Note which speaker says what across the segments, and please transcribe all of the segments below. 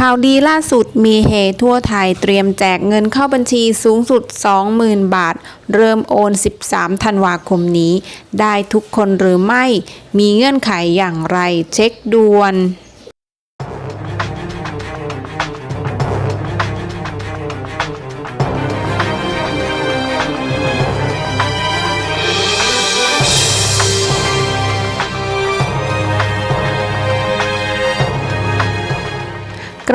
Speaker 1: ข่าวดีล่าสุดมีเฮทั่วไทยเตรียมแจกเงินเข้าบัญชีสูงสุด 20,000 บาท เริ่มโอน 13 ธันวาคมนี้ ได้ทุกคนหรือไม่ มีเงื่อนไขอย่างไรเช็คด่วน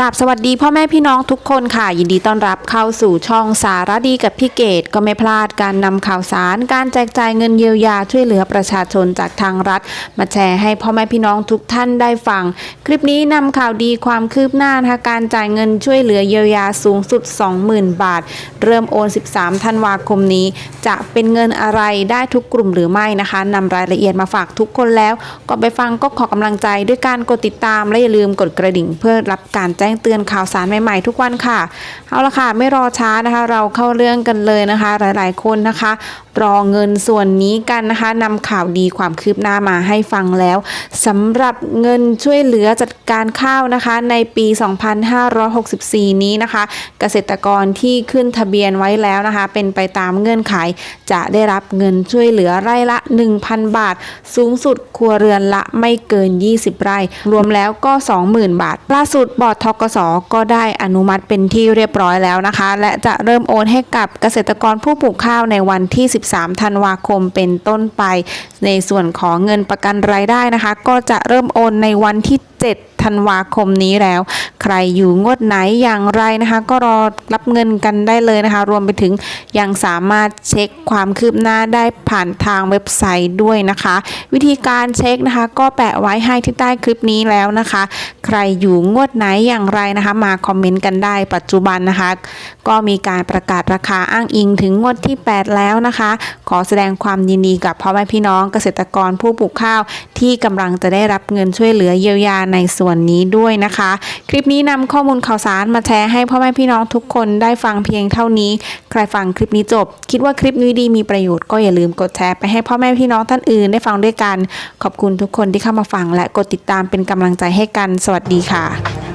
Speaker 1: ราบสวัสดีพ่อแม่พี่น้องทุกคนค่ะ ยินดีต้อนรับเข้าสู่ช่องสารดีกับพี่เกดก็ไม่พลาดการนำข่าวสาร การแจกจ่ายเงินเยียวยาช่วยเหลือประชาชนจากทางรัฐ มาแชร์ให้พ่อแม่พี่น้องทุกท่านได้ฟัง คลิปนี้นำข่าวดีความคืบหน้านะคะการจ่ายเงินช่วยเหลือเยียวยาสูงสุด 20,000 บาท เริ่มโอน 13 ธันวาคมนี้ จะเป็นเงินอะไรได้ทุกกลุ่มหรือไม่นะคะนำรายละเอียดมาฝากทุกคนแล้วก่อนไปฟังก็ขอกำลังใจด้วยการกดติดตามและอย่าลืมกดกระดิ่งเพื่อรับการแจ้งเตือนข่าวสารใหม่ๆทุกวันค่ะ เอาละค่ะ ไม่รอช้านะคะ เราเข้าเรื่องกันเลยนะคะ หลายๆคนนะคะรอเงินส่วนนี้กันนะคะนำข่าวดีความคืบหน้ามาให้ฟังแล้วสำหรับเงินช่วยเหลือจัดการข้าวนะคะ ในปี 2564 นี้นะคะ เกษตรกรที่ขึ้นทะเบียนไว้แล้วนะคะ เป็นไปตามเงื่อนไข จะได้รับเงินช่วยเหลือไร่ละ 1,000 บาท สูงสุดครัวเรือนละไม่เกิน 20 ไร่ รวมแล้วก็ 20,000 บาท ล่าสุดบอร์ดทกสก็ได้อนุมัติเป็นที่เรียบร้อยแล้วนะคะ และจะเริ่มโอนให้กับเกษตรกรผู้ปลูกข้าวในวันที่23 ธันวาคมเป็นต้นไป ในส่วนของเงินประกันรายได้นะคะ ก็จะเริ่มโอนในวันที่ 7 ธันวาคมนี้แล้ว ใครอยู่งวดไหนอย่างไรนะคะ ก็รอรับเงินกันได้เลยนะคะ รวมไปถึงยังสามารถเช็คความคืบหน้าได้ผ่านทางเว็บไซต์ด้วยนะคะ วิธีการเช็คนะคะ ก็แปะไว้ให้ที่ใต้คลิปนี้แล้วนะคะ ใครอยู่งวดไหนอย่างไรนะคะ มาคอมเมนต์กันได้ปัจจุบันนะคะ ก็มีการประกาศราคาอ้างอิงถึงงวดที่ 8 แล้วนะคะ ขอแสดงความยินดีกับพ่อแม่พี่น้องเกษตรกรผู้ปลูกข้าว ที่กำลังจะได้รับเงินช่วยเหลือเยียวยาในส่วนวนนี้ด้วยนะคะ คลิปนี้นำข้อมูลข่าวสารมาแชร์ให้พ่อแม่พี่น้องทุกคนได้ฟังเพียงเท่านี้ ใครฟังคลิปนี้จบ คิดว่าคลิปนี้ดีมีประโยชน์ก็อย่าลืมกดแชร์ไปให้พ่อแม่พี่น้องท่านอื่นได้ฟังด้วยกัน ขอบคุณทุกคนที่เข้ามาฟังและกดติดตามเป็นกำลังใจให้กัน สวัสดีค่ะ